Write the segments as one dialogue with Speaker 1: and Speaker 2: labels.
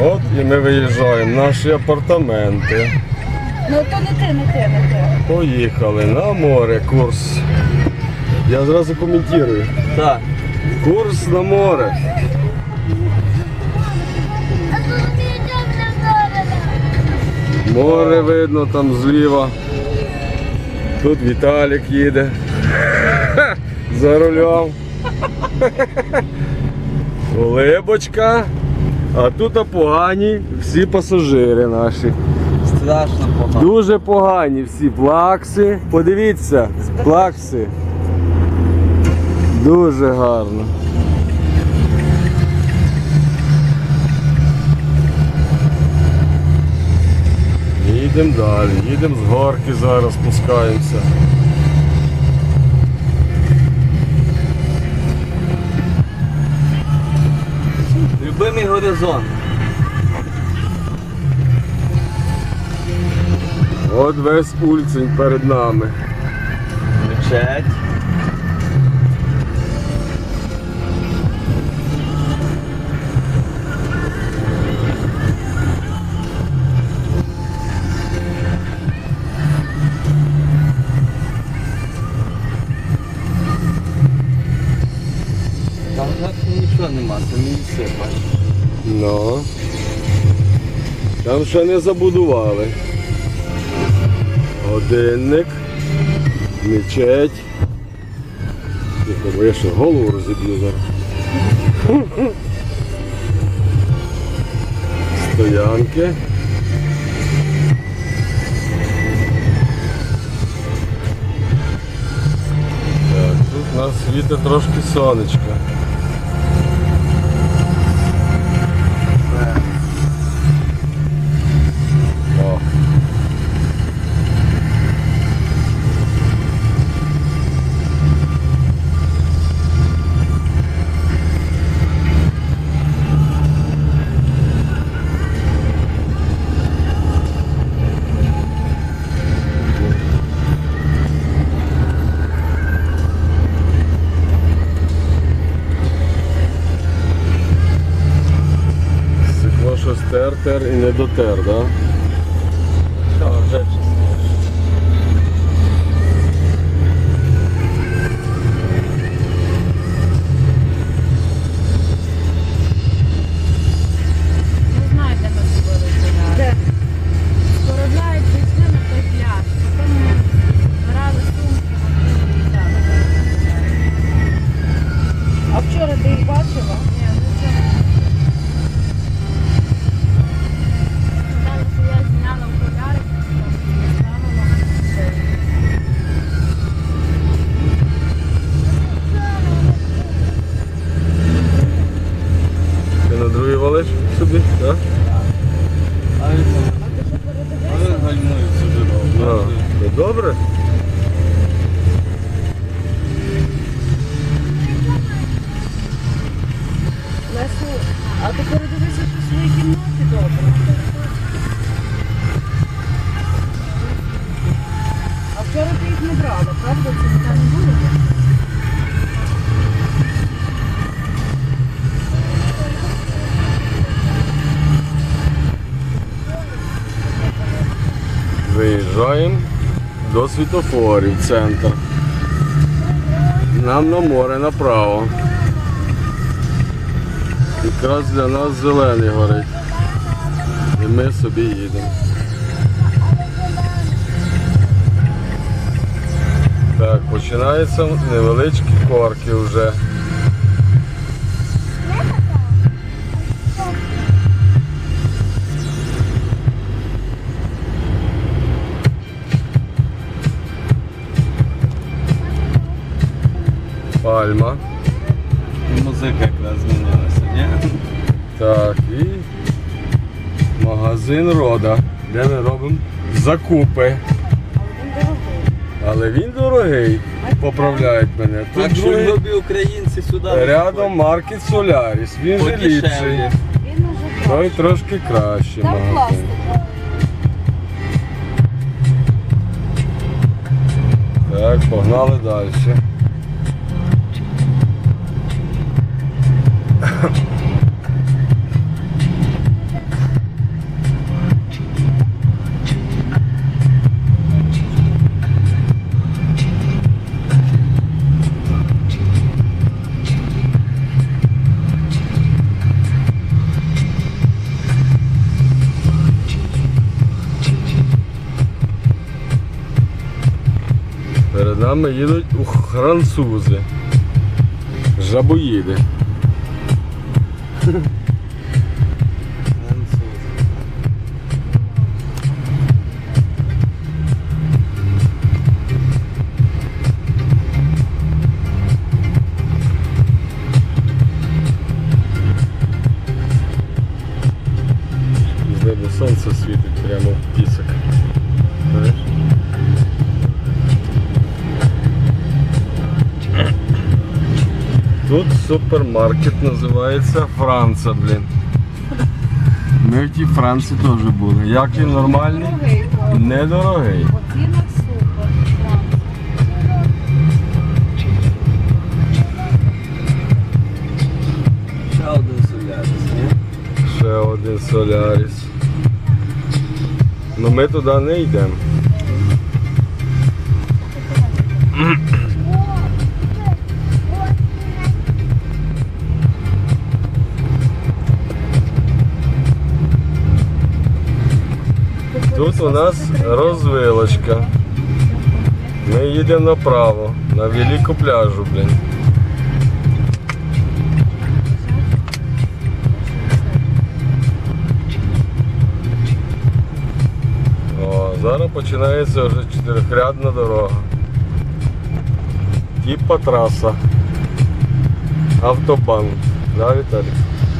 Speaker 1: От і ми виїжджаємо наші апартаменти.
Speaker 2: Ну то не ти, не ти, не ти.
Speaker 1: Поїхали на море курс. Я зразу коментую.
Speaker 3: Так.
Speaker 1: Курс на море. Море видно там зліва. Тут Віталік їде. За рулем. Улибочка. А тут погані всі пасажири наші.
Speaker 3: Страшно погано.
Speaker 1: Дуже погані всі плакси. Подивіться, плакси. Дуже гарно. Їдемо далі, їдемо з горки зараз спускаємося.
Speaker 3: Горизонт.
Speaker 1: От весь Ульцень перед нами.
Speaker 3: Мечеть. Там нічого нема, це не все, бачиш.
Speaker 1: Ну. Там ще не забудували. Годинник, мечеть. Тихо, бо я ще голову розіб'ю зараз. Стоянки. Так, тут у нас світить трошки сонечко. Тер-тер і не дотер, да? До світофорів, центр. Нам на море направо. Якраз для нас зелений горить. І ми собі їдемо. Так, починаються невеличкі корки вже. Пальма.
Speaker 3: Музика якраз змінилася, ні?
Speaker 1: Так, і магазин Рода, де ми робимо закупи.
Speaker 2: Але він дорогий.
Speaker 1: Поправляють мене. Тут
Speaker 3: Так що
Speaker 1: другий,
Speaker 3: любі українці сюди.
Speaker 1: рядом Маркет Соляріс, він же
Speaker 3: Подешевле.
Speaker 1: ліпший.
Speaker 2: Він уже
Speaker 1: Той
Speaker 2: краще.
Speaker 1: трошки кращий
Speaker 2: Там
Speaker 1: магазин.
Speaker 2: пластик.
Speaker 1: Так, погнали далі. Перед нами їдуть французи, жабоїди. Yeah. супермаркет називається Франца, блін. Ми в тій Франції теж були. Як він нормальний? Недорогий.
Speaker 3: Ще один солярис, ні?
Speaker 1: Ще один Соляріс. Ну ми туди не йдемо. Їдемо направо, на велику пляжу, блін. О, зараз починається вже чотирихрядна дорога. Типа траса. Автобан. Да, Віталій?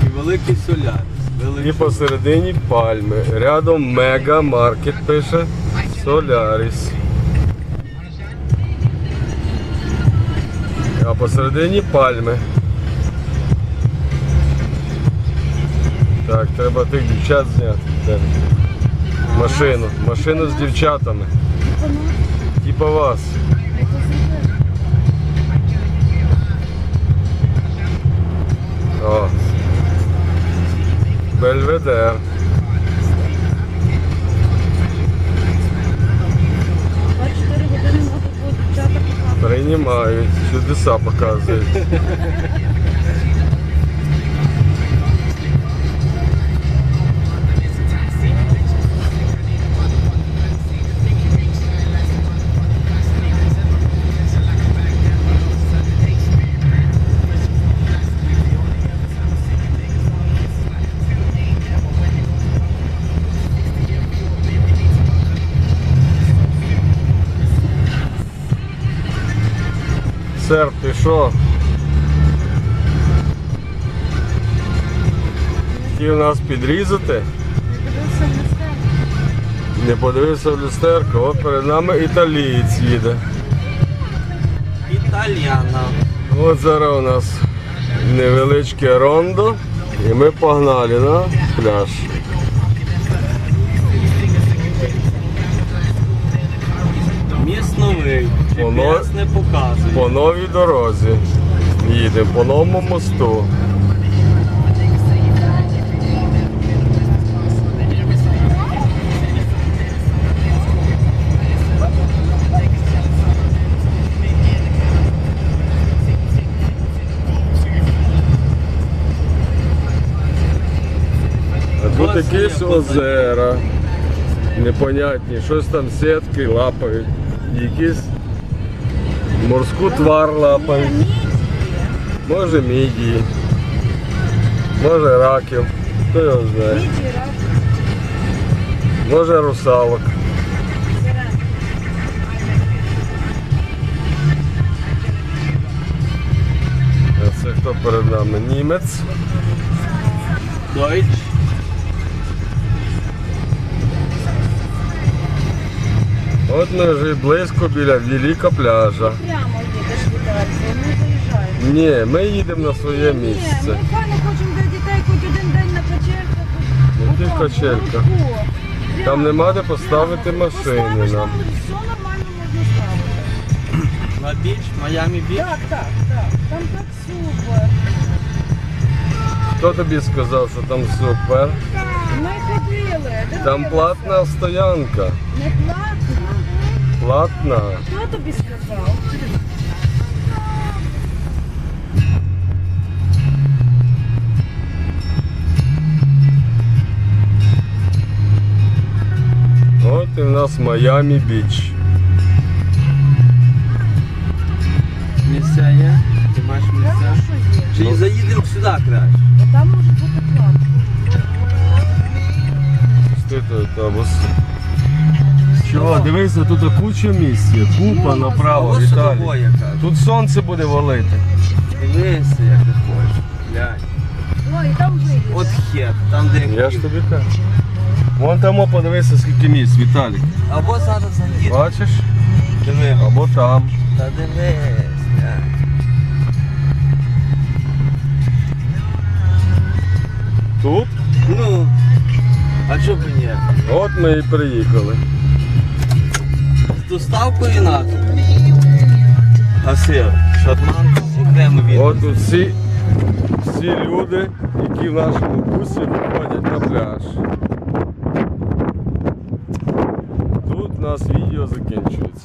Speaker 3: І великий солярис.
Speaker 1: І посередині пальми. Рядом мега маркет пише Соляріс. А посередині пальми. Так, треба тих дівчат зняти. Де? Машину. Машину з дівчатами. Типа вас. О. Бельведер.
Speaker 2: Показувати.
Speaker 1: Чудеса показують. Сер, ти що? Хотів нас підрізати? Не подивився в люстерко, от перед нами італієць їде.
Speaker 3: Італіана.
Speaker 1: От зараз у нас невеличке рондо і ми погнали на пляж.
Speaker 3: Міст новий. GPS не показує.
Speaker 1: По новій дорозі. Їдемо по новому мосту. Тут якісь озера. Непонятні, щось там сітки лапають. Якісь морську твар лапають. Може мідії, може раків, хто його знає, може русалок. А це хто перед нами? Німець.
Speaker 3: Дойч.
Speaker 1: От ми вже близько біля Велика пляжа.
Speaker 2: Прямо їдеш Віталько, не заїжджаєш.
Speaker 1: Ні, ми їдемо на своє
Speaker 2: Ні,
Speaker 1: місце.
Speaker 2: ми файно хочемо для дітей хоч один день на качельках.
Speaker 1: Яких
Speaker 2: Отак,
Speaker 1: качельках?
Speaker 2: вверху.
Speaker 1: Там нема де
Speaker 2: прямо.
Speaker 1: поставити машини
Speaker 2: Поставиш,
Speaker 1: нам.
Speaker 2: Все нормально можна ставити.
Speaker 3: На біч, Майами біч.
Speaker 2: Так, так, так. Там так супер.
Speaker 1: Хто тобі сказав, що там супер?
Speaker 2: Ми ходили.
Speaker 1: Там
Speaker 2: дивилися.
Speaker 1: платна стоянка.
Speaker 2: Не платна.
Speaker 1: Платна.
Speaker 2: Хто тобі сказав?
Speaker 1: От і в нас Майами Біч.
Speaker 3: місця є? Ти маєш
Speaker 2: Там
Speaker 3: місця?
Speaker 2: що є?
Speaker 3: Чи
Speaker 1: Ну.
Speaker 3: заїдемо сюди краще?
Speaker 2: Там може бути план.
Speaker 1: Пустити автобус. Чого, дивися, тут куча місць є, купа направо,
Speaker 3: ось
Speaker 1: Віталій.
Speaker 3: того я кажу.
Speaker 1: Тут сонце буде валити.
Speaker 3: Дивися, як ти хочеш. Глянь.
Speaker 2: Ой, там виїзд.
Speaker 3: От хер, там де
Speaker 1: Я ж тобі кажу. Вон там о, подивися, скільки місць, Віталік.
Speaker 3: Або зараз заїдемо.
Speaker 1: Бачиш?
Speaker 3: Диви.
Speaker 1: Або там.
Speaker 3: Та дивись. глянь.
Speaker 1: Тут?
Speaker 3: Ну, а чого б і ні?
Speaker 1: От ми і приїхали.
Speaker 3: З доставкою на. А сир, шатман, окремо від.
Speaker 1: От тут всі, всі люди, які в нашому бусі виходять на пляж. Тут у нас відео закінчується.